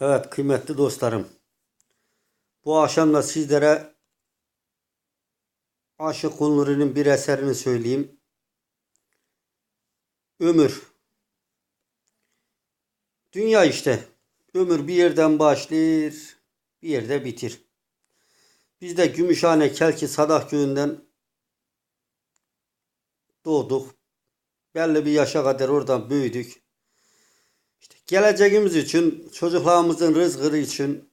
Evet kıymetli dostlarım. Bu akşam da sizlere Aşık Nuri'nin bir eserini söyleyeyim. Ömür. Dünya işte. Ömür bir yerden başlar, bir yerde bitir. Biz de Gümüşhane Kelki Sadah Köyü'nden doğduk. Belli bir yaşa kadar oradan büyüdük. İşte geleceğimiz için, çocuklarımızın rızkı için,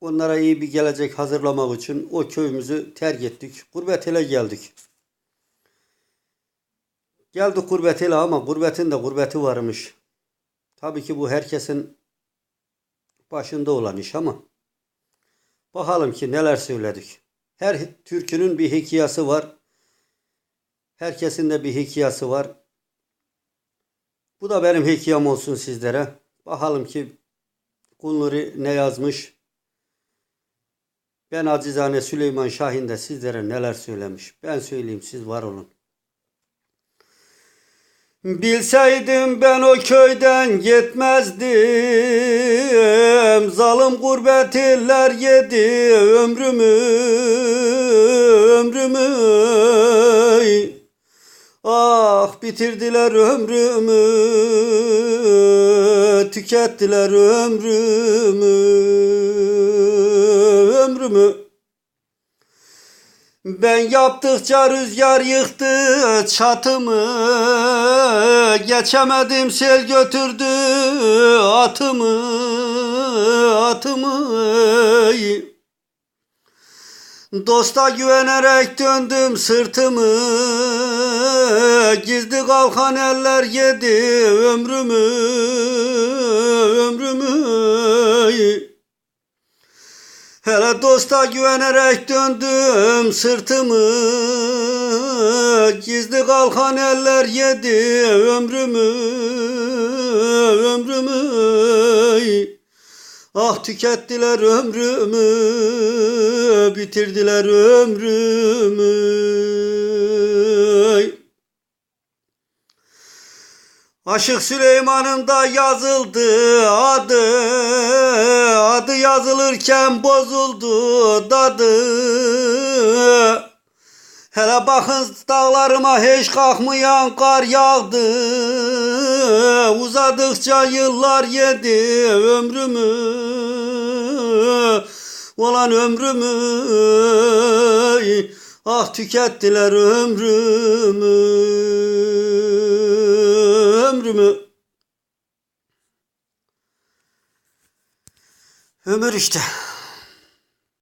onlara iyi bir gelecek hazırlamak için o köyümüzü terk ettik. Gurbet geldik. Geldik gurbet ama gurbetin de gurbeti varmış. Tabii ki bu herkesin başında olan iş ama bakalım ki neler söyledik. Her türkünün bir hikayesi var. Herkesin de bir hikayesi var. Bu da benim hikayem olsun sizlere. Bakalım ki Kunluri ne yazmış. Ben acizane Süleyman Şahin de sizlere neler söylemiş. Ben söyleyeyim siz var olun. Bilseydim ben o köyden gitmezdim. Zalim gurbet iller yedi ömrümü, ömrümü. Bitirdiler ömrümü, tükettiler ömrümü, ömrümü. Ben yaptıkça rüzgar yıktı çatımı, geçemedim sel götürdü atımı, atımı. Dosta güvenerek döndüm sırtımı, gizli kalkan eller yedi ömrümü, ömrümü. Hele dosta güvenerek döndüm sırtımı. Gizli kalkan eller yedi ömrümü Ömrümü Ah tükettiler ömrümü Bitirdiler ömrümü. Aşık Süleyman'ın da yazıldı adı Adı yazılırken bozuldu dadı Hele bakın dağlarıma hiç kalkmayan kar yağdı Uzadıkça yıllar yedi ömrümü Olan ömrümü Ah tükettiler ömrümü ömrümü. Ömür işte.